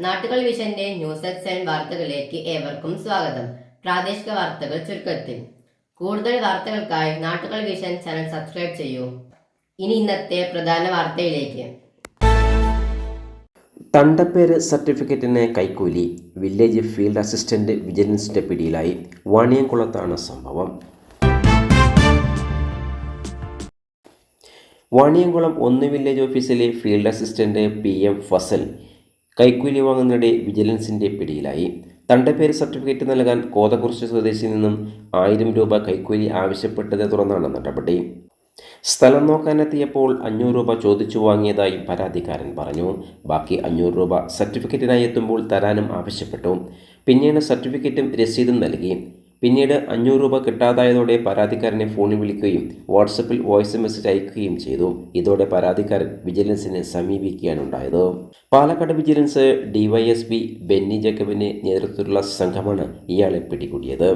നാട്ടുകൾ വിഷന്റെ news at വാർത്തകളിലേക്ക് ഏവർക്കും സ്വാഗതം. പ്രാദേശിക വാർത്തകൾ ചുരുക്കത്തിൽ. കൂടുതൽ വാർത്തകൾക്കായി നാട്ടുകൾ വിഷൻ ചാനൽ സബ്സ്ക്രൈബ് ചെയ്യൂ. ഇനി ഇന്നത്തെ പ്രധാന വാർത്തയിലേക്ക്. തണ്ടപ്പേര് സർട്ടിഫിക്കറ്റിന് കൈക്കൂലി. വില്ലേജ് ഫീൽഡ് അസിസ്റ്റന്റ് വിജിലൻസിന്റെ പിടിയിലായി. വാണിയംകുളത്താണ് സംഭവം. വാണിയംകുളം ഒന്ന് വില്ലേജ് ഓഫീസിലെ field assistant P M Fasal കൈക്കൂലി വാങ്ങുന്നതിനിടെ വിജിലൻസിന്റെ പിടിയിലായി തണ്ടപ്പേര് സർട്ടിഫിക്കറ്റ് നൽകാൻ കോതകുറിശി സ്വദേശിയിൽ നിന്നും ആയിരം രൂപ കൈക്കൂലി ആവശ്യപ്പെട്ടതിനെ തുടർന്നാണ് നടപടി സ്ഥലം നോക്കാനെത്തിയപ്പോൾ അഞ്ഞൂറ് രൂപ ചോദിച്ചു വാങ്ങിയതായി പരാതിക്കാരൻ പറഞ്ഞു. ബാക്കി അഞ്ഞൂറ് രൂപ സർട്ടിഫിക്കറ്റിനായി എത്തുമ്പോൾ തരാനും ആവശ്യപ്പെട്ടു. പിന്നീട് സർട്ടിഫിക്കറ്റും രസീതും നൽകി. പിന്നീട് അഞ്ഞൂറ് രൂപ കിട്ടാതായതോടെ പരാതിക്കാരനെ ഫോണിൽ വിളിക്കുകയും വാട്സപ്പിൽ വോയിസ് മെസ്സേജ് അയക്കുകയും ചെയ്തു. ഇതോടെ പരാതിക്കാരൻ വിജിലൻസിനെ സമീപിക്കുകയാണുണ്ടായത് പാലക്കാട് വിജിലൻസ് ഡിവൈഎസ്പി ബെന്നി ജേക്കബിന്റെ നേതൃത്വത്തിലുള്ള സംഘമാണ് ഇയാളെ പിടികൂടിയത്.